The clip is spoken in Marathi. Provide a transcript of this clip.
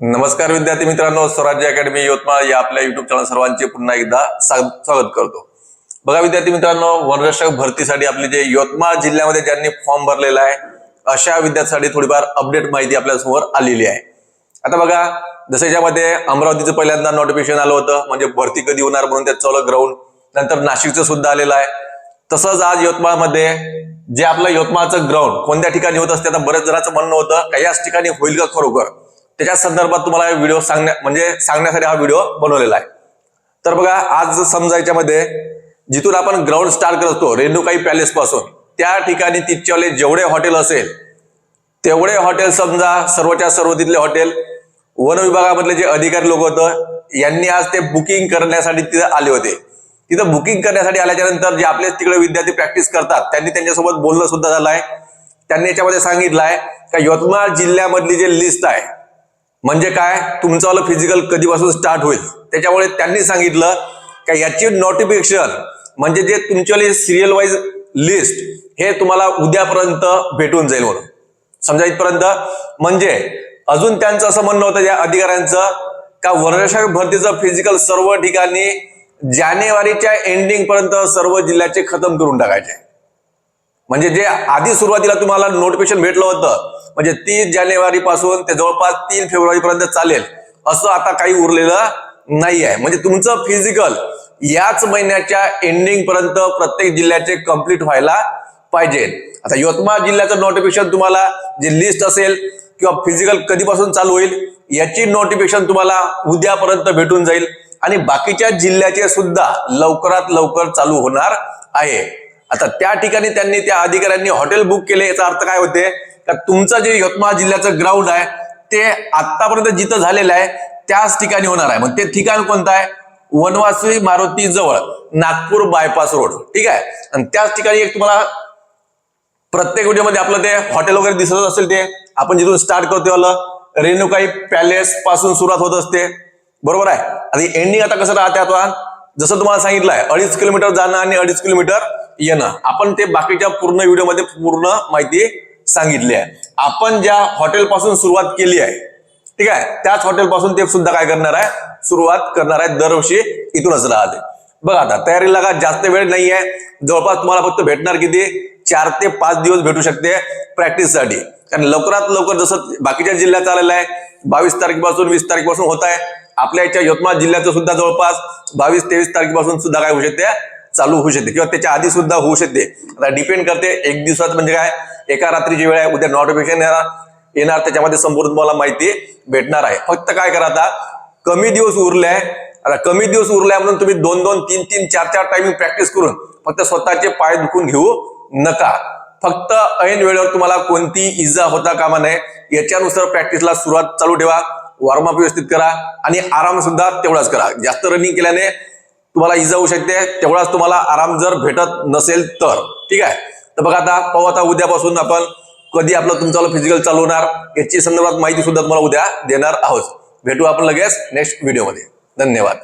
नमस्कार विद्यार्थी मित्रांनो स्वराज्य अकॅडमी यवतमाळ या आपल्या युट्यूब चॅनल सर्वांचे पुन्हा एकदा स्वागत करतो. बघा विद्यार्थी मित्रांनो वनरक्षक भरतीसाठी आपले जे यवतमाळ जिल्ह्यामध्ये ज्यांनी फॉर्म भरलेला आहे अशा विद्यार्थ्यांसाठी थोडीफार अपडेट माहिती आपल्यासमोर आलेली आहे. आता बघा जसं याच्यामध्ये अमरावतीचं पहिल्यांदा नोटिफिकेशन आलं होतं म्हणजे भरती कधी होणार म्हणून त्यात चालू ग्राउंड नंतर नाशिकचं सुद्धा आलेलं आहे. तसंच आज यवतमाळमध्ये जे आपलं यवतमाळचं ग्राउंड कोणत्या ठिकाणी होत असते आता बऱ्याच जणांचं म्हणणं होतं का याच ठिकाणी होईल का खरोखर? त्याच्या संदर्भात तुम्हाला व्हिडिओ सांगण्या म्हणजे सांगण्यासाठी हा व्हिडिओ बनवलेला आहे. तर बघा आज समजा याच्यामध्ये जिथून आपण ग्राउंड स्टार्ट करत असतो रेणुकाई पॅलेस पासून त्या ठिकाणी तिथच्यावाले जेवढे हॉटेल असेल तेवढे हॉटेल समजा सर्वच्या सर्व तिथले हॉटेल वन विभागामधले जे अधिकारी लोक होतं यांनी आज ते बुकिंग करण्यासाठी तिथे आले होते. तिथं बुकिंग करण्यासाठी आल्याच्यानंतर जे आपले तिकडे विद्यार्थी प्रॅक्टिस करतात त्यांनी त्यांच्यासोबत बोलणं सुद्धा झालं आहे. त्यांनी याच्यामध्ये सांगितलं आहे का यवतमाळ जिल्ह्यामधली जे लिस्ट आहे म्हणजे काय? तुमचं फिजिकल कधीपासून स्टार्ट होईल? त्याच्यामुळे त्यांनी सांगितलं का याची नोटिफिकेशन म्हणजे जे तुमच्यावाली सिरियल वाईज लिस्ट हे तुम्हाला उद्यापर्यंत भेटून जाईल म्हणून. समजा इथपर्यंत म्हणजे अजून त्यांचं असं म्हणणं होतं या अधिकाऱ्यांचं का वर्षाक भरतीचं फिजिकल सर्व ठिकाणी जानेवारीच्या एंडिंग पर्यंत सर्व जिल्ह्याचे खतम करून टाकायचे. म्हणजे जे आधी सुरुवातीला तुम्हाला नोटिफिकेशन भेटलं होतं म्हणजे तीस जानेवारी पासून ते जवळपास तीन फेब्रुवारी पर्यंत चालेल. असं आता काही उरलेलं नाही आहे म्हणजे तुमचं फिजिकल याच महिन्याच्या एंडिंग पर्यंत प्रत्येक जिल्ह्याचे कंप्लीट व्हायला पाहिजे. आता यवतमाळ जिल्ह्याचं नोटिफिकेशन तुम्हाला जे लिस्ट असेल किंवा फिजिकल कधीपासून चालू होईल याची नोटिफिकेशन तुम्हाला उद्यापर्यंत भेटून जाईल. आणि बाकीच्या जिल्ह्याचे सुद्धा लवकरात लवकर चालू होणार आहे. आता त्या ठिकाणी त्यांनी त्या अधिकाऱ्यांनी हॉटेल बुक केले याचा अर्थ काय होते? का तुमचं जे यवतमाळ जिल्ह्याचं ग्राउंड आहे ते आतापर्यंत जिथं झालेलं आहे त्याच ठिकाणी होणार आहे. मग ते ठिकाण कोणतं आहे? वनवासी मारुती जवळ नागपूर बायपास रोड ठीक आहे? आणि त्याच ठिकाणी एक तुम्हाला प्रत्येक व्हिडिओमध्ये आपलं ते हॉटेल वगैरे दिसत असेल ते. आपण जिथून स्टार्ट करतो आलं रेणुकाई पॅलेस पासून सुरुवात होत असते. बरोबर आहे? आणि एंडिंग आता कसं राहते आता? जसं तुम्हाला सांगितलं आहे अडीच किलोमीटर जाणं आणि अडीच किलोमीटर येणं. आपण ते बाकीच्या पूर्ण व्हिडिओमध्ये पूर्ण माहिती सांगितली आहे. आपण ज्या हॉटेल पासून सुरुवात केली आहे ठीक आहे त्याच हॉटेल पासून ते सुद्धा काय करणार आहे? सुरुवात करणार आहे दरवर्षी इथूनच राहते. बघा आता तयारीला का जास्त वेळ नाही आहे. जवळपास तुम्हाला फक्त भेटणार किती? चार ते पाच दिवस भेटू शकते प्रॅक्टिससाठी. कारण लवकरात लवकर जसं बाकीच्या जिल्ह्यात आलेलं आहे बावीस तारखेपासून वीस तारखेपासून होत आहे. आपल्या याच्या यवतमाळ जिल्ह्याचं सुद्धा जवळपास बावीस तेवीस तारखेपासून सुद्धा काय होऊ शकते? चालू होऊ शकते किंवा त्याच्या आधी सुद्धा होऊ शकते. आता डिपेंड करते एक दिवसात म्हणजे काय? एका रात्रीची वेळ आहे उद्या नोटिफिकेशन येणार येणार त्याच्यामध्ये संपूर्ण तुम्हाला माहिती भेटणार आहे. फक्त काय करा आता कमी दिवस उरले आहे आता कमी दिवस उरले म्हणून तुम्ही दोन दोन तीन तीन चार चार टायमिंग प्रॅक्टिस करून फक्त स्वतःचे पाय दुखून घेऊ नका. फक्त ऐन वेळेवर तुम्हाला कोणती इजा होता कामा नये याच्यानुसार प्रॅक्टिसला सुरुवात चालू ठेवा वॉर्मअप व्यवस्थित करा आणि आराम सुद्धा तेवढाच करा. जास्त रनिंग केल्याने तुम्हाला इजा होऊ शकते तेवढाच तुम्हाला आराम जर भेटत नसेल तर. ठीक आहे? तर बघा आता पाहू आता उद्यापासून आपण कधी आपलं तुमचं फिजिकल चालू होणार याची संदर्भात माहिती सुद्धा तुम्हाला उद्या देणार आहोत. भेटू आपण लगेच नेक्स्ट व्हिडिओमध्ये धन्यवाद.